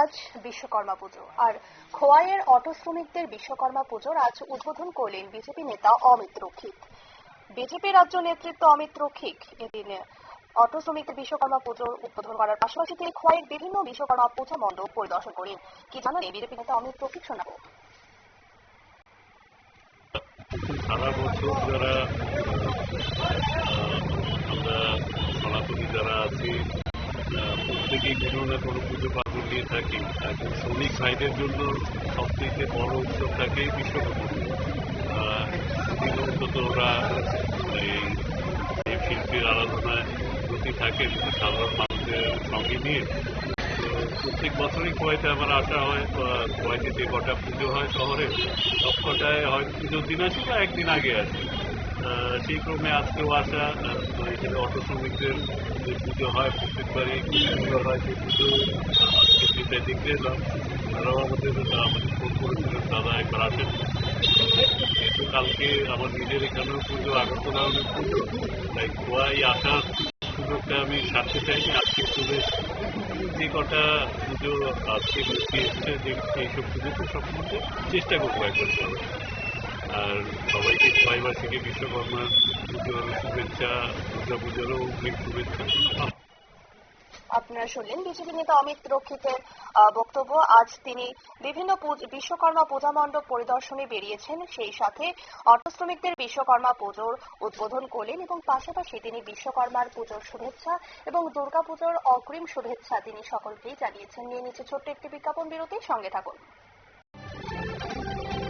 আজ বিশ্বকর্মা পুজো। আর খোয়াইয়ের অটো শ্রমিকদের বিশ্বকর্মা পুজোর আজ উদ্বোধন করলেন বিজেপি নেতা অমিত রক্ষিত। বিজেপি রাজ্য নেতৃত্ব অমিত রক্ষিক এদিন অটো শ্রমিকদের বিশ্বকর্মা পুজোর উদ্বোধন করার পাশাপাশি তিনি খোয়াইয়ের বিভিন্ন বিশ্বকর্মা পূজা মণ্ডপ পরিদর্শন করেন। কি জানালেন বিজেপি নেতা অমিত রক্ষিক শোনাবো। সারা বছর যারা প্রত্যেকেই কোনো না কোনো পুজো পার্বণ নিয়ে থাকি এখন শ্রমিক ভাইদের জন্য সবথেকে বড় উৎসব থাকে বিশ্বকর্মা অন্তত ওরা এই শিল্পীর আরাধনায় প্রতি থাকে সাধারণ মানুষের সঙ্গে নিয়ে। প্রত্যেক বছরই কুয়াইতে আমার আসা হয় বা কুয়াইতে যে কটা পুজো হয় শহরে সব কটায় হয় পুজোর দিন আসি বা একদিন আগে আসি সেই ক্রমে আজকেও আসা এখানে অটো শ্রমিকদের যে পুজো হয়, প্রত্যেকবারই পুজো হয় সেই পুজো যেটা দেখতে এলাম। তারাও আমাদের আমাদের ফোন করেছিলেন, দাদা একবার আসেন। যেহেতু কালকে আমার নিজের এখানেও পুজো আগরতলা অনেক পুজো, তাই গোয়ায় আসার সুযোগটা আমি সারতে চাইনি আজকে চলে যে কটা পুজো আজকে এসছে, যে এইসব পুজোতে সব মধ্যে চেষ্টা করব একবার আর সবাইকে ছয়বাসীকে বিশ্বকর্মা পুজোর শুভেচ্ছা দুর্গা পুজোরও অগ্রিম শুভেচ্ছা। আপনারা শুনলেন বিজেপি নেতা অমিত রক্ষিতের বক্তব্য। আজ তিনি বিভিন্ন বিশ্বকর্মা পূজা মণ্ডপ পরিদর্শনে বেরিয়েছেন। সেই সাথে অটো শ্রমিকদের বিশ্বকর্মা পুজোর উদ্বোধন করলেন এবং পাশাপাশি তিনি বিশ্বকর্মার পুজোর শুভেচ্ছা এবং দুর্গাপুজোর অগ্রিম শুভেচ্ছা তিনি সকলকেই জানিয়েছেন। নিয়ে নিচ্ছে ছোট্ট একটি বিজ্ঞাপন বিরতি। সঙ্গে থাকুন।